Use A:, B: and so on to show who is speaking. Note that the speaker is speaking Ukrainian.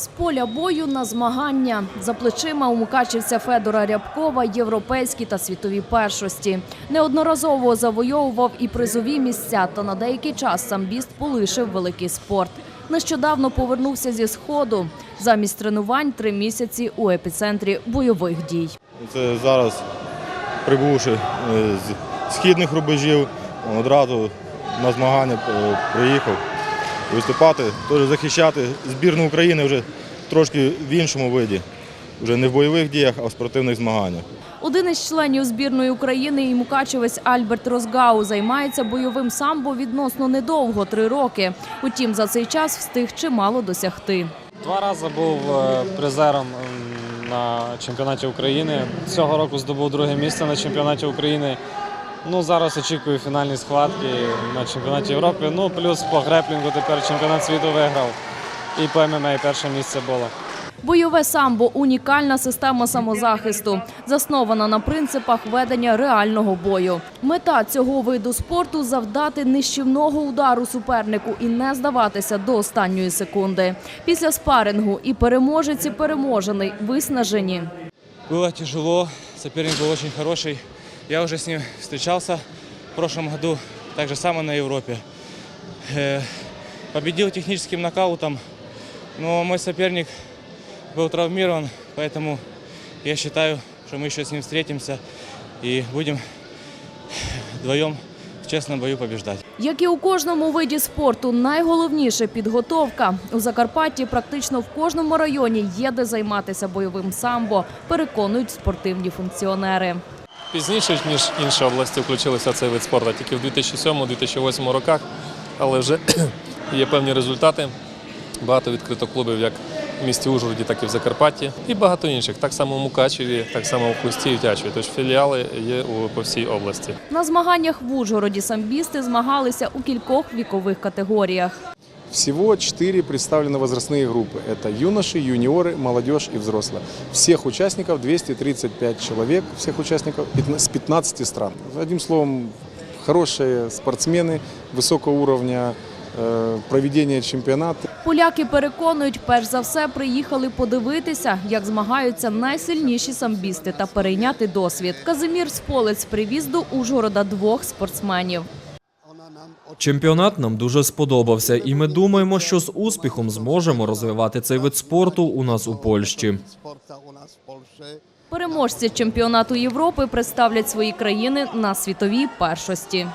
A: З поля бою на змагання за плечима у мукачівця Федора Рябкова європейські та світові першості. Неодноразово завойовував і призові місця, та на деякий час самбіст полишив великий спорт. Нещодавно повернувся зі сходу. Замість тренувань три місяці у епіцентрі бойових дій.
B: Це зараз, прибувши е, з східних рубежів, одразу на змагання е, приїхав виступати, теж захищати збірну України вже трошки в іншому виді. Вже не в бойових діях, а в спортивних змаганнях.
A: Один із членів збірної України і мукачевець Альберт Розгау займається бойовим самбо відносно недовго три роки. Утім, за цей час встиг чимало досягти.
C: Два рази був е, призером на чемпіонаті України. Цього року здобув друге місце на чемпіонаті України. Ну, зараз очікую фінальні схватки на чемпіонаті Європи. Ну, плюс по греплінгу тепер чемпіонат світу виграв. І по ММА перше місце було.
A: Бойове самбо унікальна система самозахисту, заснована на принципах ведення реального бою. Мета цього виду спорту завдати нищівного удару супернику і не здаватися до останньої секунди. Після спарингу і переможець, і переможений виснажені.
D: Было тяжело, соперник был очень хороший. Я уже с ним встречался в прошлом году, так же самое на Европе. Э, Победил техническим нокаутом, но мой соперник был травмирован, поэтому я считаю, что мы еще с ним встретимся и будем вдвоем в честном бою побеждать.
A: Як і у кожному виді спорту, найголовніше підготовка. У Закарпатті практично в кожному районі є де займатися бойовим самбо, переконують спортивні функціонери.
E: Пізніше, ніж інші області, включилися цей вид спорту тільки в 2007-2008 роках, але вже є певні результати. Багато відкрито клубів як в місті Ужгороді, так і в Закарпатті, і багато інших. Так само в Мукачеві, так само в Хусті і Тячеві. Тож філіали є по всій області.
A: На змаганнях в Ужгороді самбісти змагалися у кількох вікових категоріях.
F: Всего четыре представлены возрастные группы. Это юноши, юниоры, молодежь и взрослые. Всех участников 235 человек, всех участников пятна- с 15 стран. Одним словом, хорошие спортсмены высокого уровня, э, проведение чемпионата.
A: Поляки переконують, перш за все приїхали подивитися, як змагаються найсильніші самбісти та перейняти досвід. Казимір Сполець привіз до Ужгорода двох спортсменів.
G: Чемпіонат нам дуже сподобався, і ми думаємо, що з успіхом зможемо розвивати цей вид спорту у нас у Польщі.
A: Переможці чемпіонату Європи представлять свої країни на світовій першості.